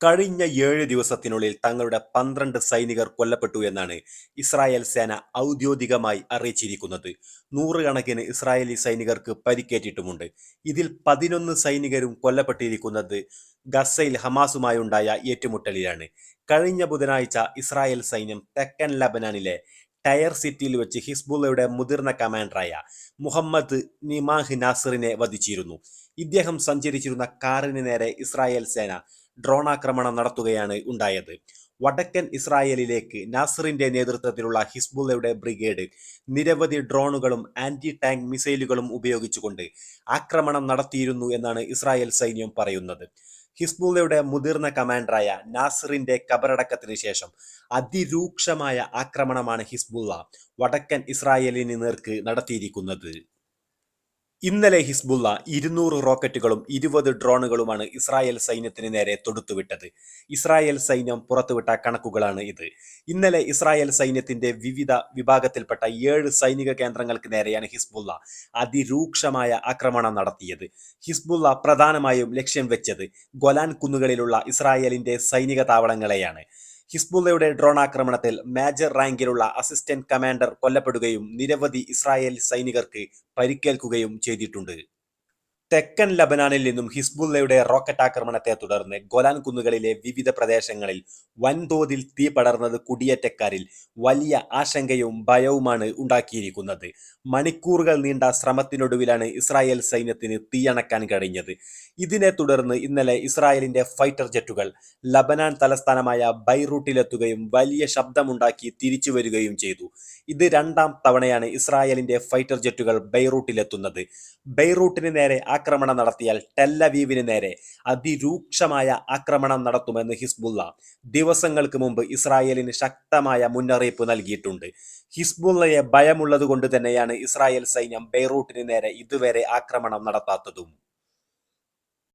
കഴിഞ്ഞ ഏഴ് ദിവസത്തിനുള്ളിൽ തങ്ങളുടെ പന്ത്രണ്ട് സൈനികർ കൊല്ലപ്പെട്ടു എന്നാണ് ഇസ്രായേൽ സേന ഔദ്യോഗികമായി അറിയിച്ചിരിക്കുന്നത്. നൂറുകണക്കിന് ഇസ്രായേലി സൈനികർക്ക് പരിക്കേറ്റിട്ടുമുണ്ട്. ഇതിൽ പതിനൊന്ന് സൈനികരും കൊല്ലപ്പെട്ടിരിക്കുന്നത് ഗസയിൽ ഹമാസുമായുണ്ടായ ഏറ്റുമുട്ടലിലാണ്. കഴിഞ്ഞ ബുധനാഴ്ച ഇസ്രായേൽ സൈന്യം തെക്കൻ ലബനാനിലെ ടയർ സിറ്റിയിൽ വെച്ച് ഹിസ്ബുള്ളയുടെ മുതിർന്ന കമാൻഡറായ മുഹമ്മദ് നിമാഹ് നാസറിനെ വധിച്ചിരുന്നു. ഇദ്ദേഹം സഞ്ചരിച്ചിരുന്ന കാറിന് നേരെ ഇസ്രായേൽ സേന ഡ്രോൺ ആക്രമണം നടത്തുകയാണ് ഉണ്ടായത്. വടക്കൻ ഇസ്രായേലിലേക്ക് നാസറിന്റെ നേതൃത്വത്തിലുള്ള ഹിസ്ബുള്ളയുടെ ബ്രിഗേഡ് നിരവധി ഡ്രോണുകളും ആന്റി ടാങ്ക് മിസൈലുകളും ഉപയോഗിച്ചുകൊണ്ട് ആക്രമണം നടത്തിയിരുന്നു എന്നാണ് ഇസ്രായേൽ സൈന്യം പറയുന്നത്. ഹിസ്ബുള്ളയുടെ മുതിർന്ന കമാൻഡറായ നാസറിന്റെ കബറടക്കത്തിന് ശേഷം അതിരൂക്ഷമായ ആക്രമണമാണ് ഹിസ്ബുള്ള വടക്കൻ ഇസ്രായേലിന് നേർക്ക് നടത്തിയിരിക്കുന്നത്. ഇന്നലെ ഹിസ്ബുള്ള ഇരുന്നൂറ് റോക്കറ്റുകളും ഇരുപത് ഡ്രോണുകളുമാണ് ഇസ്രായേൽ സൈന്യത്തിന് നേരെ തൊടുത്തുവിട്ടത്. ഇസ്രായേൽ സൈന്യം പുറത്തുവിട്ട കണക്കുകളാണ് ഇത്. ഇന്നലെ ഇസ്രായേൽ സൈന്യത്തിന്റെ വിവിധ വിഭാഗത്തിൽപ്പെട്ട ഏഴ് സൈനിക കേന്ദ്രങ്ങൾക്ക് നേരെയാണ് ഹിസ്ബുള്ള അതിരൂക്ഷമായ ആക്രമണം നടത്തിയത്. ഹിസ്ബുള്ള പ്രധാനമായും ലക്ഷ്യം വെച്ചത് ഗൊലാൻ കുന്നുകളിലുള്ള ഇസ്രായേലിന്റെ സൈനിക താവളങ്ങളെയാണ്. ഹിസ്ബുള്ളയുടെ ഡ്രോൺ ആക്രമണത്തിൽ മേജർ റാങ്കിലുള്ള അസിസ്റ്റന്റ് കമാൻഡർ കൊല്ലപ്പെടുകയും നിരവധി ഇസ്രായേൽ സൈനികർക്ക് പരിക്കേൽക്കുകയും ചെയ്തിട്ടുണ്ട്. തെക്കൻ ലബനാനിൽ നിന്നും ഹിസ്ബുള്ളയുടെ റോക്കറ്റ് ആക്രമണത്തെ തുടർന്ന് ഗോലാൻ കുന്നുകളിലെ വിവിധ പ്രദേശങ്ങളിൽ വൻതോതിൽ തീ പടർന്നത് കുടിയേറ്റക്കാരിൽ വലിയ ആശങ്കയും ഭയവുമാണ് ഉണ്ടാക്കിയിരിക്കുന്നത്. മണിക്കൂറുകൾ നീണ്ട ശ്രമത്തിനൊടുവിലാണ് ഇസ്രായേൽ സൈന്യത്തിന് തീയണക്കാൻ കഴിഞ്ഞത്. ഇതിനെ തുടർന്ന് ഇന്നലെ ഇസ്രായേലിന്റെ ഫൈറ്റർ ജെറ്റുകൾ ലബനാൻ തലസ്ഥാനമായ ബൈറൂട്ടിലെത്തുകയും വലിയ ശബ്ദമുണ്ടാക്കി തിരിച്ചു വരികയും ചെയ്തു. ഇത് രണ്ടാം തവണയാണ് ഇസ്രായേലിന്റെ ഫൈറ്റർ ജെറ്റുകൾ ബൈറൂട്ടിലെത്തുന്നത്. ബൈറൂട്ടിന് നേരെ ആക്രമണം നടത്തിയാൽ ടെല്ലവീവിന് നേരെ അതിരൂക്ഷമായ ആക്രമണം നടത്തുമെന്ന് ഹിസ്ബുള്ള ദിവസങ്ങൾക്ക് മുമ്പ് ഇസ്രായേലിന് ശക്തമായ മുന്നറിയിപ്പ് നൽകിയിട്ടുണ്ട്. ഹിസ്ബുള്ളയെ ഭയമുള്ളത് കൊണ്ട് തന്നെയാണ് ഇസ്രായേൽ സൈന്യം ബെയ്റൂട്ടിന് നേരെ ഇതുവരെ ആക്രമണം നടത്താത്തതും.